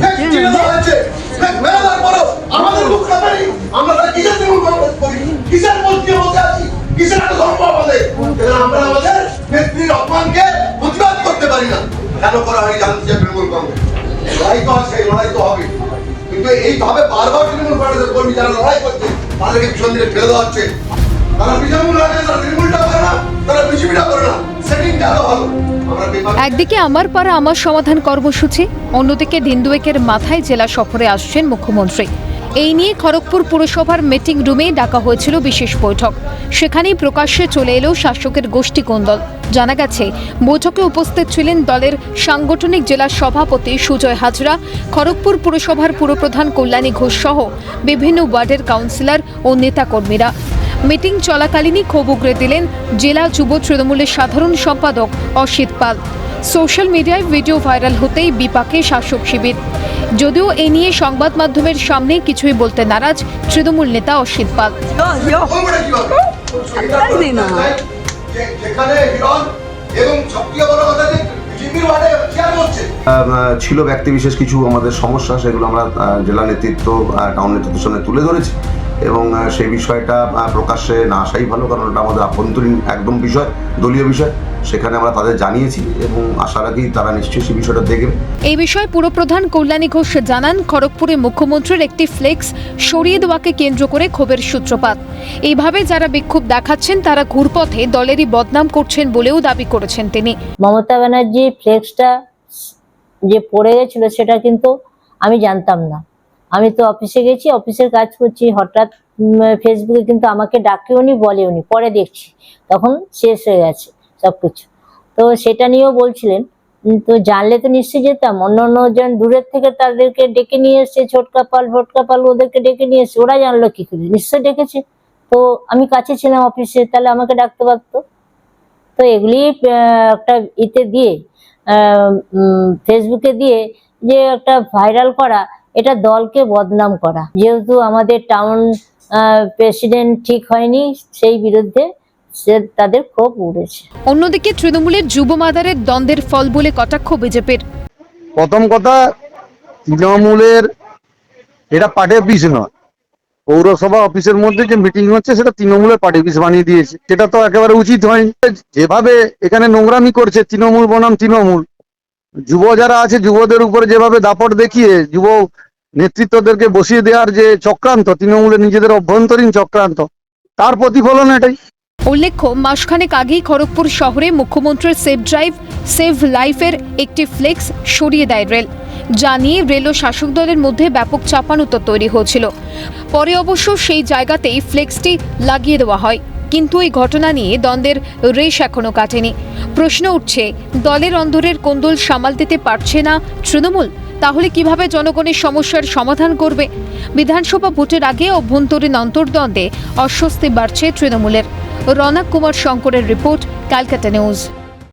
হ্যাঁ, তৃণমূল না তৃণমূল কিন্তু এইভাবে বারবার ফেলে তারা বিজেপি করে না তারা বিজেপিটা করে না। সেটিংটা আরও ভালো একদিকে আমার পাড়া আমার সমাধান কর্মসূচি, অন্যদিকে দিন দুয়েকের মাথায় জেলা সফরে আসছেন মুখ্যমন্ত্রী। এই নিয়ে খড়গপুর পুরসভার মিটিং রুমে ডাকা হয়েছিল বিশেষ বৈঠক। সেখানেই প্রকাশ্যে চলে এলো শাসকের গোষ্ঠী কোন্দল। জানা গেছে, বৈঠকে উপস্থিত ছিলেন দলের সাংগঠনিক জেলা সভাপতি সুজয় হাজরা, খড়গপুর পুরসভার পুরপ্রধান কল্যাণী ঘোষ সহ বিভিন্ন ওয়ার্ডের কাউন্সিলর ও নেতাকর্মীরা। মিটিং চলাকালীনই ক্ষোভ উগরে দিলেন জেলা যুব তৃণমূলের সাধারণ সম্পাদক অসিত পাল। সোশ্যাল মিডিয়ায় ভিডিও ভাইরাল হতেই বিপাকে শাসক শিবির। যদিও এ নিয়ে সংবাদ মাধ্যমের সামনে কিছুই বলতে নারাজ তৃণমূল নেতা অসিত পাল। ছিল ব্যক্তিবিশেষ কিছু আমাদের সমস্যা, সেগুলো আমরা জেলা নেতৃত্ব টাউন নেতৃত্বের সামনে তুলে ধরেছি। এবং সেই বিষয়টা প্রকাশ্যে না আসাই ভালো কারণ ওটা আমাদের আভ্যন্তরীণ একদম বিষয় দলীয় বিষয়। সেখানে আমরা তাদের জানিয়েছি এবং আশা রাখি তারা নিশ্চয়ই সেই বিষয়টা দেখবে। এই বিষয়ে পুরপ্রধান কল্যাণী ঘোষ জানান খড়গপুরে মুখ্যমন্ত্রীর একটি ফ্লেক্স সরিয়ে দেওয়াকে কেন্দ্র করে ক্ষোভের সূত্রপাত। এইভাবে যারা বিক্ষোভ দেখাচ্ছেন তারা ঘুরপথে দলেরই বদনাম করছেন বলেও দাবি করেছেন তিনি। মমতা ব্যানার্জি ফ্লেক্সটা যে পড়ে গেছিল সেটা কিন্তু আমি জানতাম না। আমি তো অফিসে গেছি অফিসের কাজ করছি, হঠাৎ ফেসবুকে কিন্তু আমাকে ডাকেওনি, বলেওনি, পরে দেখছি। তখন শেষ হয়ে গেছে সব কিছু তো সেটা নিয়েও বলছিলেন তো জানলে তো নিশ্চয়ই যেতাম। অন্য অন্য জন দূরের থেকে তাদেরকে ডেকে নিয়ে এসছে, ছোটকা পাল ভটকা পাল, ওদেরকে ডেকে নিয়ে এসছে, ওরা জানলো কি করে? নিশ্চয়ই ডেকেছে। তো আমি কাছে ছিলাম অফিসে তাহলে আমাকে ডাকতে পারতো? তো এগুলি একটা ইতে দিয়ে ফেসবুকে দিয়ে যে একটা ভাইরাল করা এটা দলকে বদনাম করা। যেহেতু আমাদের টাউন প্রেসিডেন্ট ঠিক হয়নি সেই বিরুদ্ধে সে তাদের ক্ষোভ উড়েছে। অন্যদিকে তৃণমূলের যুব মাদারের দ্বন্দ্বের ফল বলে কটাক্ষ বিজেপির। প্রথম কথা তৃণমূলের এটা পার্টি অফিস নয়। পৌরসভা অফিসের মধ্যে যে মিটিং হচ্ছে সেটা তৃণমূলের পার্টি অফিস বানিয়ে দিয়েছে। সেটা তো একেবারে উচিত হয়নি। যেভাবে এখানে নোংরামি করছে তৃণমূল বনাম তৃণমূল যুব যারা আছে, যুবদের উপরে যেভাবে দাপট দেখিয়ে যুব নেতৃত্বদেরকে বসিয়ে দেওয়ার যে চক্রান্ত তৃণমূলের নিজেদের অভ্যন্তরীণ চক্রান্ত, তার প্রতিফলন এটাই। উল্লেখ্য, মাসখানেক আগেই খড়গপুর শহরে মুখ্যমন্ত্রীর সেফ ড্রাইভ সেভ লাইফের একটি ফ্লেক্স সরিয়ে দেয় রেল, যা নিয়ে রেল ও শাসক দলের মধ্যে ব্যাপক চাপানুতর তৈরি হয়েছিল। পরে অবশ্য সেই জায়গাতেই ফ্লেক্সটি লাগিয়ে দেওয়া হয়। কিন্তু এই ঘটনা নিয়ে দ্বন্দ্বের রেশ এখনও কাটেনি। প্রশ্ন উঠছে, দলের অন্ধরের কোন্দল সামাল দিতে পারছে না তৃণমূল? তাহলে কীভাবে জনগণের সমস্যার সমাধান করবে? বিধানসভা ভোটের আগে অভ্যন্তরীণ অন্তর্দ্বন্দ্বে অস্বস্তি বাড়ছে তৃণমূলের। রনক কুমার শঙ্করের রিপোর্ট, ক্যালকাটা নিউজ।